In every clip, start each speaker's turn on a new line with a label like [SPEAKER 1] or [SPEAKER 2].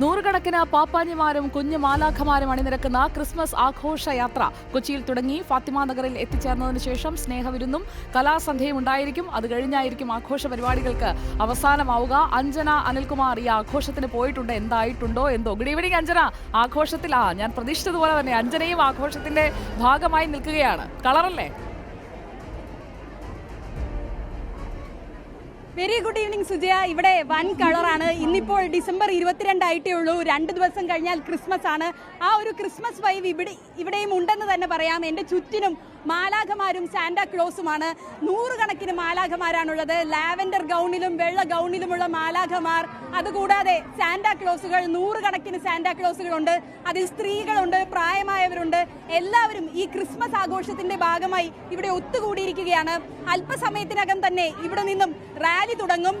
[SPEAKER 1] നൂറുകണക്കിന് പാപ്പാഞ്ഞിമാരും കുഞ്ഞു മാലാഖമാരും അണിനിരക്കുന്ന ക്രിസ്മസ് ആഘോഷയാത്ര കൊച്ചിയിൽ തുടങ്ങി. ഫാത്തിമ നഗറിൽ എത്തിച്ചേർന്നതിന് ശേഷം സ്നേഹവിരുന്നും കലാസന്ധ്യയും ഉണ്ടായിരിക്കും. അത് കഴിഞ്ഞായിരിക്കും ആഘോഷ പരിപാടികൾക്ക് അവസാനമാവുക. അഞ്ജന അനിൽകുമാർ ഈ ആഘോഷത്തിന് പോയിട്ടുണ്ട്. എന്തായിട്ടുണ്ടോ എന്തോ? Good evening Anjana. ആഘോഷത്തിലാ. ഞാൻ പ്രതീക്ഷിച്ചതുപോലെ തന്നെ അഞ്ജനയും ആഘോഷത്തിന്റെ ഭാഗമായി നിൽക്കുകയാണ്. കളറല്ലേ
[SPEAKER 2] വെരി ഗുഡ് ഈവനിങ് സുജയ. ഇവിടെ വൻ കളറാണ് ഇന്നിപ്പോൾ ഡിസംബർ ഇരുപത്തിരണ്ടായിട്ടേ ഉള്ളൂ. രണ്ട് ദിവസം കഴിഞ്ഞാൽ ക്രിസ്മസ് ആണ്. ആ ഒരു ക്രിസ്മസ് വൈവ് ഇവിടെ ഇവിടെയും ഉണ്ടെന്ന് തന്നെ പറയാം. എന്റെ ചുറ്റിനും മാലാഖമാരും സാന്റാ ക്ലോസുമാണ് നൂറുകണക്കിന് മാലാഖമാരാണുള്ളത്. ലാവൻഡർ ഗൗണിലും വെള്ള ഗൗണിലുമുള്ള മാലാഖമാർ. അതുകൂടാതെ സാന്റാ ക്ലോസുകൾ നൂറുകണക്കിന് സാന്റാ ക്ലോസുകളുണ്ട് അതിൽ സ്ത്രീകളുണ്ട് പ്രായമായവരുണ്ട് എല്ലാവരും ഈ ക്രിസ്മസ് ആഘോഷത്തിന്റെ ഭാഗമായി ഇവിടെ ഒത്തുകൂടിയിരിക്കുകയാണ്. അല്പസമയത്തിനകം തന്നെ ഇവിടെ നിന്നും റാലി തുടങ്ങും.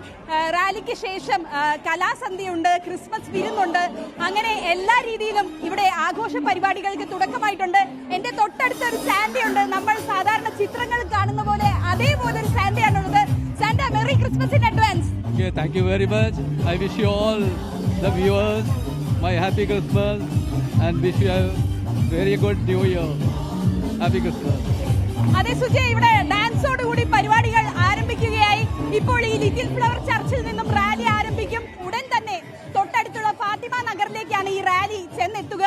[SPEAKER 2] റാലിക്ക് ശേഷം കലാസന്ധ്യയുണ്ട് ക്രിസ്മസ് വിരുന്നുണ്ട്. അങ്ങനെ എല്ലാ രീതിയിലും ഇവിടെ ആഘോഷ പരിപാടികൾക്ക് തുടക്കമായിട്ടുണ്ട്. എന്റെ തൊട്ടടുത്ത് ഒരു സാന്റയുണ്ട് നമ്മൾ സാധാരണ ചിത്രങ്ങൾ കാണുന്ന പോലെ അതേപോലെ ഒരു സാന്റയാണുള്ളത് Santa merry Christmas in advance.
[SPEAKER 3] Thank you very much I wish you all the viewers my happy Christmas and wish wish you good New Year. Happy Christmas.
[SPEAKER 2] അതെ സുജയ് ഇവിടെ ഡാൻസോട് കൂടി പരിപാടികൾ ആരംഭിക്കുകയായി. ഇപ്പോൾ ഈ ലിറ്റിൽ ഫ്ലവർ ചർച്ചിൽ നിന്നും റാലി ആരംഭിക്കും. ഉടൻ തന്നെ തൊട്ടടുത്തുള്ള ഫാത്തിമ നഗറിലേക്കാണ് ഈ റാലി ചെന്നെത്തുക.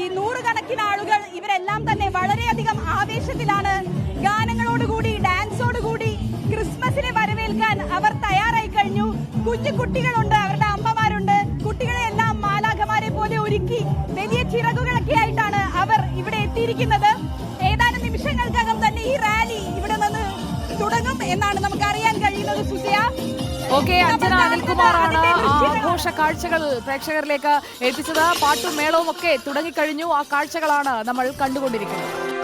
[SPEAKER 2] ഈ നൂറുകണക്കിന് ആളുകൾ ഇവരെല്ലാം തന്നെ വളരെയധികം ആവേശത്തിലാണ്. ഗാനങ്ങളോടുകൂടി ഡാൻസോടുകൂടി ക്രിസ്മസിനെ വരവേൽക്കാൻ അവർ തയ്യാറായി കഴിഞ്ഞു. കുഞ്ഞു കുട്ടികളുണ്ട് അവരുടെ എത്തിയിരിക്കുന്നത് ഏതാനും നിമിഷങ്ങൾക്കകം തന്നെ ഈ റാലി ഇവിടെ നിന്ന് തുടങ്ങും എന്നാണ് നമുക്ക് അറിയാൻ കഴിയുന്നത് സുജയ.
[SPEAKER 1] ഓക്കെ അഞ്ജന അനിൽകുമാറാണ് ആഘോഷ കാഴ്ചകൾ പ്രേക്ഷകരിലേക്ക് എത്തിച്ചത് പാട്ടും മേളവും ഒക്കെ തുടങ്ങിക്കഴിഞ്ഞു. ആ കാഴ്ചകളാണ് നമ്മൾ കണ്ടുകൊണ്ടിരിക്കുന്നത്.